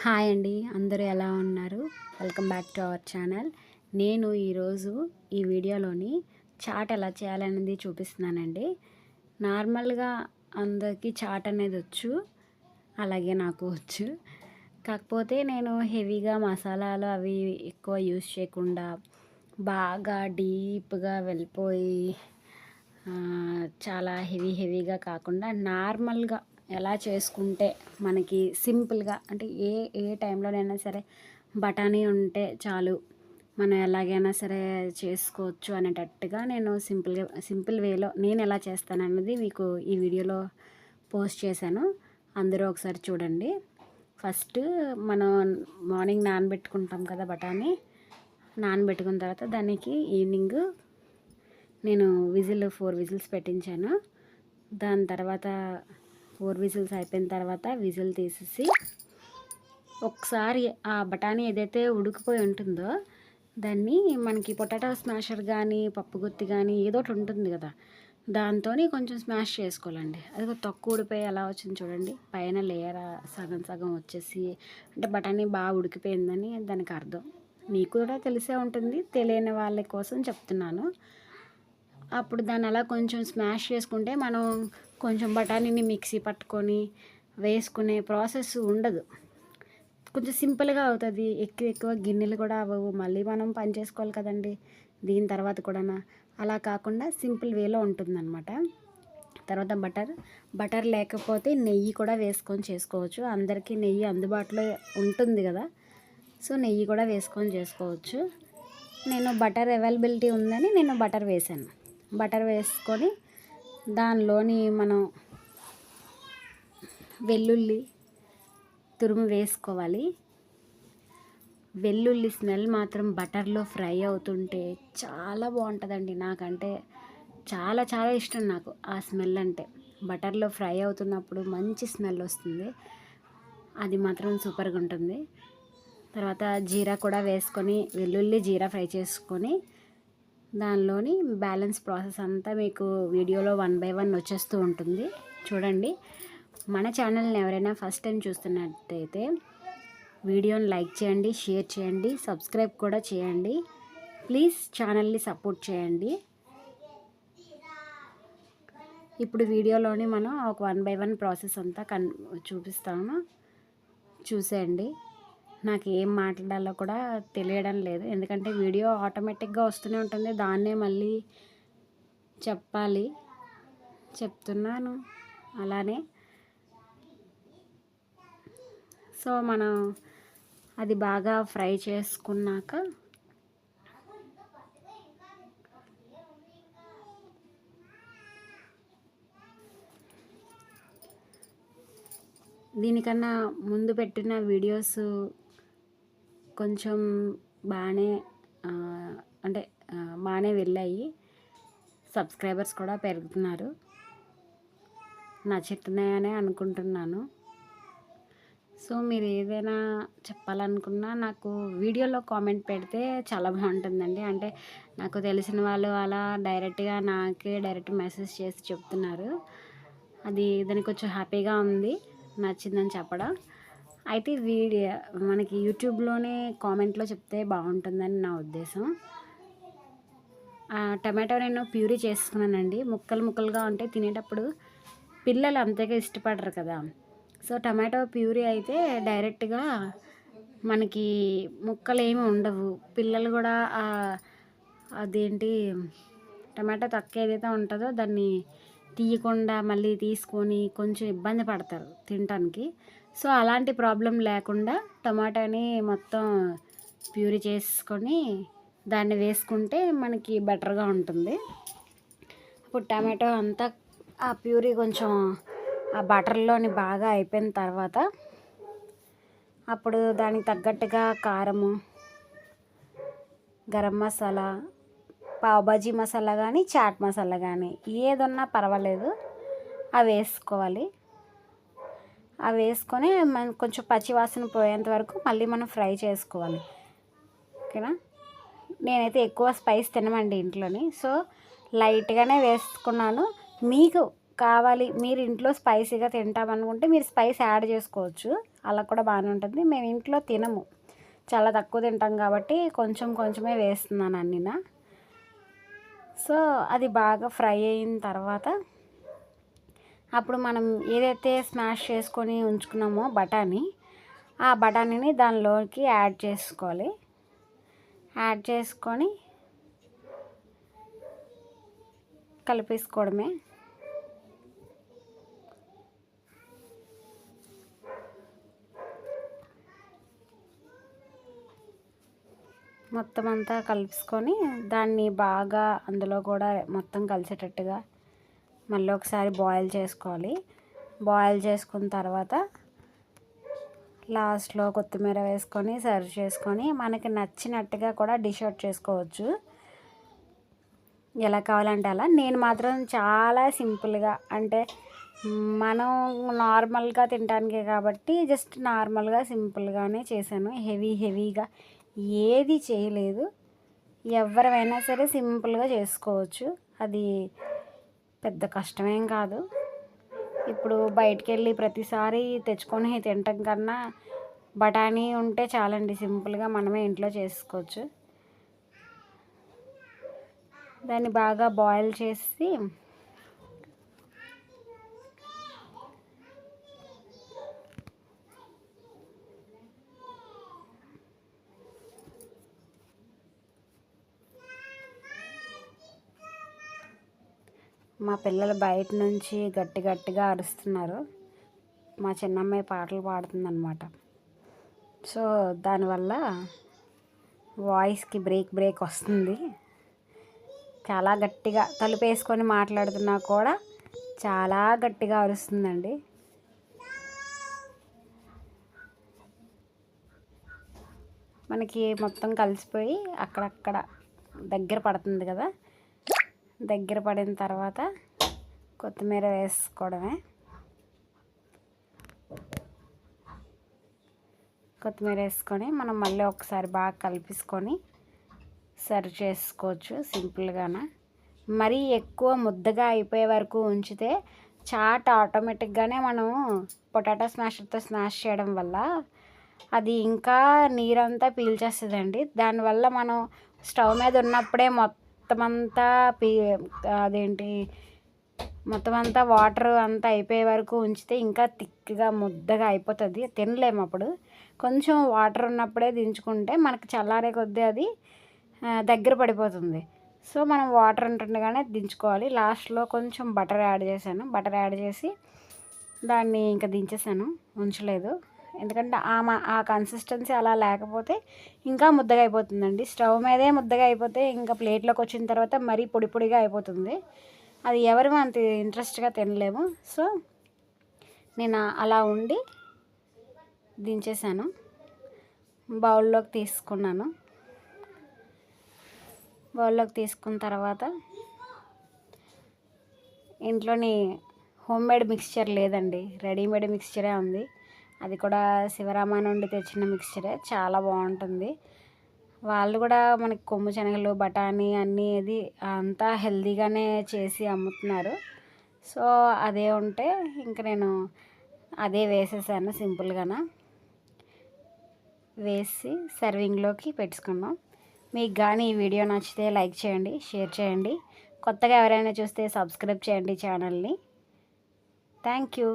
Hi అండి అందరూ ఎలా ఉన్నారు? Welcome back to our channel. నేను ఈరోజు ఈ వీడియోలోని చాట్ ఎలా చేయాలనేది చూపిస్తున్నానండి. నార్మల్గా అందరికీ చాట్ అనేది వచ్చు అలాగే నాకు వచ్చు. కాకపోతే నేను హెవీగా మసాలాలు అవి ఎక్కువ యూస్ చేయకుండా బాగా డీప్గా వెళ్ళిపోయి చాలా హెవీ హెవీగా కాకుండా నార్మల్గా ఎలా చేసుకుంటే మనకి సింపుల్గా అంటే ఏ ఏ టైంలోనైనా సరే బఠానీ ఉంటే చాలు. మనం ఎలాగైనా సరే చేసుకోవచ్చు అనేటట్టుగా నేను సింపుల్గా సింపుల్ వేలో నేను ఎలా చేస్తానన్నది మీకు ఈ వీడియోలో పోస్ట్ చేశాను. అందరూ ఒకసారి చూడండి. ఫస్ట్ మనం మార్నింగ్ నానబెట్టుకుంటాం కదా బఠానీ. నానబెట్టుకున్న తర్వాత దానికి ఈవినింగ్ నేను విజిల్ ఫోర్ విజిల్స్ పెట్టించాను. దాని తర్వాత ఫోర్ విజిల్స్ అయిపోయిన తర్వాత విజిల్ తీసేసి ఒకసారి ఆ బఠానీ ఏదైతే ఉడికిపోయి ఉంటుందో దాన్ని మనకి పొటాటో స్మాషర్ కానీ పప్పు గుత్తి కానీ ఏదో ఒకటి ఉంటుంది కదా దాంతో కొంచెం స్మాష్ చేసుకోవాలండి. అది తక్కువ ఉడిపోయి ఎలా వచ్చింది చూడండి. పైన లేయర్ సగం సగం వచ్చేసి అంటే బఠానీ బాగా ఉడికిపోయిందని దానికి అర్థం. మీకు కూడా తెలిసే ఉంటుంది. తెలియని వాళ్ళ కోసం చెప్తున్నాను. అప్పుడు దాన్ని అలా కొంచెం స్మాష్ చేసుకుంటే మనం కొంచెం బఠానీని మిక్సీ పట్టుకొని వేసుకునే ప్రాసెస్ ఉండదు. కొంచెం సింపుల్గా అవుతుంది. ఎక్కువ ఎక్కువ గిన్నెలు కూడా అవ్వవు. మళ్ళీ మనం పని చేసుకోవాలి కదండి. దీని తర్వాత కూడా అలా కాకుండా సింపుల్ వేలో ఉంటుందన్నమాట. తర్వాత బటర్ బటర్ లేకపోతే నెయ్యి కూడా వేసుకొని చేసుకోవచ్చు. అందరికీ నెయ్యి అందుబాటులో ఉంటుంది కదా. సో నెయ్యి కూడా వేసుకొని చేసుకోవచ్చు. నేను బటర్ అవైలబిలిటీ ఉందని నేను బటర్ వేసాను. బటర్ వేసుకొని దానిలోని మనం వెల్లుల్లి తురుము వేసుకోవాలి. వెల్లుల్లి స్మెల్ మాత్రం బటర్లో ఫ్రై అవుతుంటే చాలా బాగుంటుందండి నాకంటే. చాలా చాలా ఇష్టం నాకు ఆ స్మెల్ అంటే. బటర్లో ఫ్రై అవుతున్నప్పుడు మంచి స్మెల్ వస్తుంది. అది మాత్రం సూపర్గా ఉంటుంది. తర్వాత జీరా కూడా వేసుకొని వెల్లుల్లి జీరా ఫ్రై చేసుకొని దానిలోని బ్యాలెన్స్ ప్రాసెస్ అంతా మీకు వీడియోలో వన్ బై వన్ వచ్చేస్తూ ఉంటుంది. చూడండి. మన ఛానల్ని ఎవరైనా ఫస్ట్ టైం చూస్తున్నట్టయితే వీడియోని లైక్ చేయండి షేర్ చేయండి సబ్స్క్రైబ్ కూడా చేయండి. ప్లీజ్ ఛానల్ని సపోర్ట్ చేయండి. ఇప్పుడు వీడియోలోని మనం ఒక వన్ బై వన్ ప్రాసెస్ అంతా కన్ చూపిస్తాము చూసేయండి. నాకు ఏం మాట్లాడాలో కూడా తెలియడం లేదు. ఎందుకంటే వీడియో ఆటోమేటిక్గా వస్తూనే ఉంటుంది. దాన్నే మళ్ళీ చెప్పాలి. చెప్తున్నాను. అలానే సో మనం అది బాగా ఫ్రై చేసుకున్నాక దీనికన్నా ముందు పెట్టిన వీడియోస్ కొంచెం బాగానే అంటే బాగానే వెళ్ళాయి. సబ్స్క్రైబర్స్ కూడా పెరుగుతున్నారు. నచ్చుతున్నాయనే అనుకుంటున్నాను. సో మీరు ఏదైనా చెప్పాలనుకున్నా నాకు వీడియోలో కామెంట్ పెడితే చాలా బాగుంటుందండి. అంటే నాకు తెలిసిన వాళ్ళు అలా డైరెక్ట్గా నాకే డైరెక్ట్ మెసేజ్ చేసి చెప్తున్నారు. అది దానికి కొంచెం హ్యాపీగా ఉంది. నచ్చిందని చెప్పడం. అయితే వీడియో మనకి యూట్యూబ్లోనే కామెంట్లో చెప్తే బాగుంటుందని నా ఉద్దేశం. ఆ టమాటో నేను ప్యూరీ చేసుకున్నానండి. ముక్కలు ముక్కలుగా ఉంటే తినేటప్పుడు పిల్లలు అంతగా ఇష్టపడరు కదా. సో టమాటో ప్యూరీ అయితే డైరెక్ట్గా మనకి ముక్కలు ఏమి ఉండవు. పిల్లలు కూడా అదేంటి టమాటో తక్కువ ఏదైతే ఉంటుందో దాన్ని తీయకుండా మళ్ళీ తీసుకొని కొంచెం ఇబ్బంది పడతారు తినటానికి. సో అలాంటి ప్రాబ్లం లేకుండా టమాటాని మొత్తం ప్యూరీ చేసుకొని దాన్ని వేసుకుంటే మనకి బెటర్గా ఉంటుంది. అప్పుడు టమాటో అంతా ఆ ప్యూరీ కొంచెం ఆ బటర్లోని బాగా అయిపోయిన తర్వాత అప్పుడు దానికి తగ్గట్టుగా కారము గరం మసాలా పావుబాజీ మసాలా కానీ చాట్ మసాలా కానీ ఏదన్నా పర్వాలేదు. అవి వేసుకోవాలి. అవి వేసుకొని మనం కొంచెం పచ్చివాసన పోయేంత వరకు మళ్ళీ మనం ఫ్రై చేసుకోవాలి. ఓకేనా? నేనైతే ఎక్కువ స్పైస్ తినమండి ఇంట్లోని. సో లైట్గానే వేసుకున్నాను. మీకు కావాలి మీరు ఇంట్లో స్పైసీగా తింటామనుకుంటే మీరు స్పైస్ యాడ్ చేసుకోవచ్చు. అలా కూడా బాగానే ఉంటుంది. మేము ఇంట్లో తినము. చాలా తక్కువ తింటాం కాబట్టి కొంచెం కొంచెమే వేస్తున్నాను అన్నీనా. సో అది బాగా ఫ్రై అయిన తర్వాత అప్పుడు మనం ఏదైతే స్మాష్ చేసుకొని ఉంచుకున్నామో బఠానీ ఆ బఠానీని దానిలోకి యాడ్ చేసుకోవాలి. యాడ్ చేసుకొని కలిపేసుకోవడమే. మొత్తం అంతా కలుపుకొని దాన్ని బాగా అందులో కూడా మొత్తం కలిసేటట్టుగా మళ్ళీ ఒకసారి బాయిల్ చేసుకోవాలి. బాయిల్ చేసుకున్న తర్వాత లాస్ట్లో కొత్తిమీర వేసుకొని సర్వ్ చేసుకొని మనకి నచ్చినట్టుగా కూడా డిష్ అవుట్ చేసుకోవచ్చు. ఎలా కావాలంటే అలా. నేను మాత్రం చాలా సింపుల్గా అంటే మనం నార్మల్గా తినడానికే కాబట్టి జస్ట్ నార్మల్గా సింపుల్గానే చేశాను. హెవీ హెవీగా ఏది చేయలేదు. ఎవరైనా సరే సింపుల్గా చేసుకోవచ్చు. అది పెద్ద కష్టమేం కాదు. ఇప్పుడు బయటికి వెళ్ళి ప్రతిసారి తెచ్చుకొని తినటం కన్నా బఠానీ ఉంటే చాలండి సింపుల్గా మనమే ఇంట్లో చేసుకోవచ్చు. దాన్ని బాగా బాయిల్ చేసి మా పిల్లలు బయట నుంచి గట్టి గట్టిగా అరుస్తున్నారు. మా చిన్నమ్మాయి పాటలు పాడుతుందన్నమాట. సో దానివల్ల వాయిస్కి బ్రేక్ బ్రేక్ వస్తుంది. చాలా గట్టిగా తలుపు వేసుకొని మాట్లాడుతున్నా కూడా చాలా గట్టిగా అరుస్తుందండి. మనకి మొత్తం కలిసిపోయి అక్కడక్కడ దగ్గర పడుతుంది కదా. దగ్గర పడిన తర్వాత కొత్తిమీర వేసుకోవడమే. కొత్తిమీర వేసుకొని మనం మళ్ళీ ఒకసారి బాగా కలిపేసుకొని సర్వ్ చేసుకోవచ్చు సింపుల్గాన. మరీ ఎక్కువ ముద్దగా అయిపోయే వరకు ఉంచితే చాట్ ఆటోమేటిక్గానే మనం పొటాటో స్మాషర్తో స్మాష్ చేయడం వల్ల అది ఇంకా నీరంతా పీల్చేస్తుందండి. దానివల్ల మనం స్టవ్ మీద ఉన్నప్పుడే మొత్తం అంతా పీ అదేంటి మొత్తం అంతా వాటర్ అంతా అయిపోయే వరకు ఉంచితే ఇంకా థిక్గా ముద్దగా అయిపోతుంది. తినలేము అప్పుడు. కొంచెం వాటర్ ఉన్నప్పుడే దించుకుంటే మనకి చల్లారే కొద్దీ అది దగ్గర పడిపోతుంది. సో మనం వాటర్ ఉంటుండగానే దించుకోవాలి. లాస్ట్లో కొంచెం బటర్ యాడ్ చేశాను. బటర్ యాడ్ చేసి దాన్ని ఇంకా దించేసాను. ఉంచలేదు. ఎందుకంటే ఆ ఆ కన్సిస్టెన్సీ అలా లేకపోతే ఇంకా ముద్దగా అయిపోతుందండి. స్టవ్ మీదే ముద్దగా అయిపోతే ఇంకా ప్లేట్లోకి వచ్చిన తర్వాత మరీ పొడి పొడిగా అయిపోతుంది. అది ఎవరు అంత ఇంట్రెస్ట్గా తినలేము. సో నేను అలా ఉండి దించేసాను. బౌల్లోకి తీసుకున్నాను. బౌల్లోకి తీసుకున్న తర్వాత ఇంట్లోని హోమ్ మేడ్ మిక్స్చర్ లేదండి. రెడీమేడ్ మిక్స్చరే ఉంది. అది కూడా శివరామ నుండి తెచ్చిన మిక్స్చరే చాలా బాగుంటుంది. వాళ్ళు కూడా మనకి కొమ్ము శనగలు బఠానీ అన్నీ అది అంతా హెల్దీగానే చేసి అమ్ముతున్నారు. సో అదే ఉంటే ఇంక నేను అదే వేసేసాను సింపుల్గాన. వేసి సర్వింగ్లోకి పెట్టుకున్నాం. మీకు కానీ ఈ వీడియో నచ్చితే లైక్ చేయండి షేర్ చేయండి. కొత్తగా ఎవరైనా చూస్తే సబ్స్క్రైబ్ చేయండి ఛానల్ని. Thank you